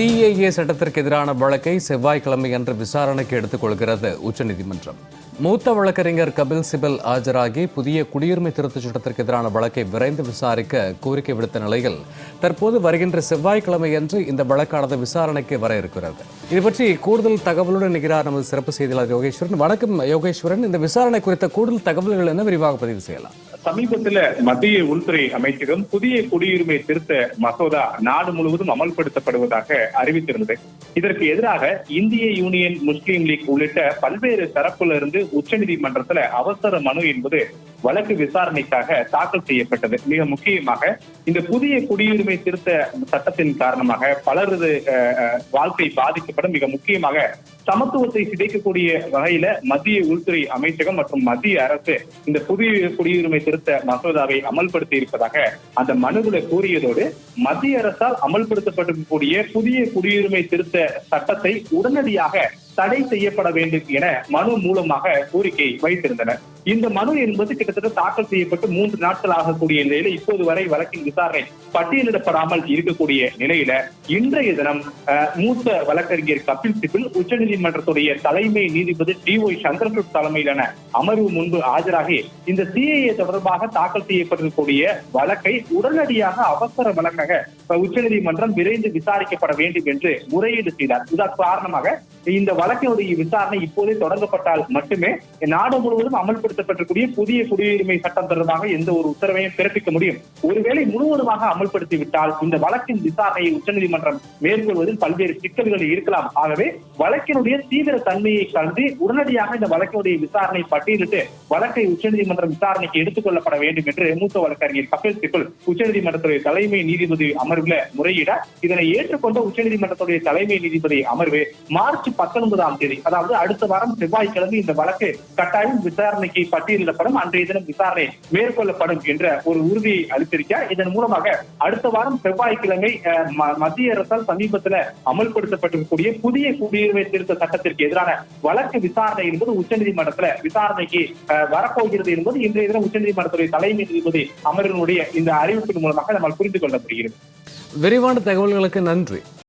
CAA சட்டத்திற்கு எதிரான வழக்கை செவ்வாய்க்கிழமை அன்று விசாரணைக்கு எடுத்துக்கொள்கிறது உச்சநீதிமன்றம். மூத்த வழக்கறிஞர் கபில் சிபல் ஆஜராகி புதிய குடியுரிமை திருத்தச் சட்டத்திற்கு எதிரான வழக்கை விரைந்து விசாரிக்க கோரிக்கை விடுத்த நிலையில் தற்போது வருகின்ற செவ்வாய்க்கிழமை அன்று இந்த வழக்கானது விசாரணைக்கு வர இருக்கிறது. இது பற்றி கூடுதல் தகவலுடன் நிகழார் நமது சிறப்பு செய்தியாளர் யோகேஸ்வரன். வணக்கம் யோகேஸ்வரன். இந்த விசாரணை குறித்த கூடுதல் தகவல்கள் என்ன? விரிவாக பதிவு செய்யலாம். சமீபத்துல மத்திய உள்துறை அமைச்சகம் புதிய குடியுரிமை திருத்த மசோதா நாடு முழுவதும் அமல்படுத்தப்படுவதாக அறிவித்திருந்தது. இதற்கு எதிராக இந்திய யூனியன் முஸ்லீம் லீக் உள்ளிட்ட பல்வேறு தரப்புல இருந்து உச்சநீதிமன்றத்துல அவசர மனு என்பது வழக்கு விசாரணைக்காக தாக்கல் செய்யப்பட்டது. மிக முக்கியமாக இந்த புதிய குடியுரிமை திருத்த சட்டத்தின் காரணமாக பலரது வாழ்க்கை பாதிக்கப்படும். மிக முக்கியமாக சமத்துவத்தை சிதைக்கக்கூடிய வகையில மத்திய உள்துறை அமைச்சகம் மற்றும் மத்திய அரசு இந்த புதிய குடியுரிமை திருத்த மசோதாவை அமல்படுத்தி இருப்பதாக அந்த மனுவில் கூறியதோடு மத்திய அரசால் அமல்படுத்தப்பட்டிருக்கக்கூடிய புதிய குடியுரிமை திருத்த சட்டத்தை உடனடியாக தடை செய்யப்பட வேண்டும் என மனு மூலமாக கோரிக்கை வைத்திருந்தனர். இந்த மனு என்பது கிட்டத்தட்ட தாக்கல் செய்யப்பட்டு மூன்று நாட்கள் ஆகக்கூடிய நிலையில இப்போது வரை வழக்கின் விசாரணை பட்டியலிடப்படாமல் இருக்கக்கூடிய நிலையில இன்றைய தினம் மூத்த வழக்கறிஞர் கபில் சிபில் உச்சநீதிமன்றத்துடைய தலைமை நீதிபதி டி ஒய் சந்திரசூட் தலைமையிலான அமர்வு முன்பு ஆஜராகி இந்த சிஏஏ தொடர்பாக தாக்கல் செய்யப்பட்டிருக்கக்கூடிய வழக்கை உடனடியாக அவசர வழக்காக உச்சநீதிமன்றம் விரைந்து விசாரிக்கப்பட வேண்டும் என்று முறையீடு செய்தார். இதன் காரணமாக இந்த வழக்கினுடைய விசாரணை இப்போதே தொடங்கப்பட்டால் மட்டுமே நாடு முழுவதும் அமல்படுத்தப்பட்டிருக்கூடிய புதிய குடியுரிமை சட்டம் தொடர்பாக எந்த ஒரு உத்தரவையும் பிறப்பிக்க முடியும். ஒருவேளை முழுவதுமாக அமல்படுத்தி விட்டால் இந்த வழக்கின் விசாரணையை உச்சநீதிமன்றம் மேற்கொள்வதில் பல்வேறு சிக்கல்கள் இருக்கலாம். ஆகவே வழக்கினுடைய தீவிர தன்மையை கருதி உடனடியாக இந்த வழக்கினுடைய விசாரணை பட்டியலிட்டு வழக்கை உச்சநீதிமன்றம் விசாரணைக்கு எடுத்துக் கொள்ளப்பட வேண்டும் என்று மூத்த வழக்கறிஞர் கபில் சிபல் உச்சநீதிமன்றத்துடைய தலைமை நீதிபதி அமர்வுல முறையிட இதனை ஏற்றுக்கொண்ட உச்சநீதிமன்றத்துடைய தலைமை நீதிபதி அமர்வு மார்ச் மார்ச் பத்தொன்பதாம் தேதி அதாவது அடுத்த வாரம் செவ்வாய்க்கிழமை இந்த வழக்கு கட்டாயம் விசாரணைக்கு பட்டியலிடப்படும். அன்றைய தினம் விசாரணை மேற்கொள்ளப்படும் என்ற ஒரு உறுதியை அளித்திருக்க இதன் மூலமாக அடுத்த வாரம் செவ்வாய்க்கிழமை மத்திய அரசால் சமீபத்தில் அமல்படுத்தப்பட்டிருக்கக்கூடிய புதிய குடியுரிமை திருத்த சட்டத்திற்கு எதிரான வழக்கு விசாரணை என்பது உச்சநீதிமன்றத்தில் விசாரணைக்கு வரப்போகிறது என்பது இன்றைய தினம் உச்சநீதிமன்றத்துடைய தலைமை நீதிபதி அமர்வினுடைய இந்த அறிவிப்பின் மூலமாக நம்மால் புரிந்து கொள்ள முடிகிறது விரிவான தகவல்களுக்கு நன்றி.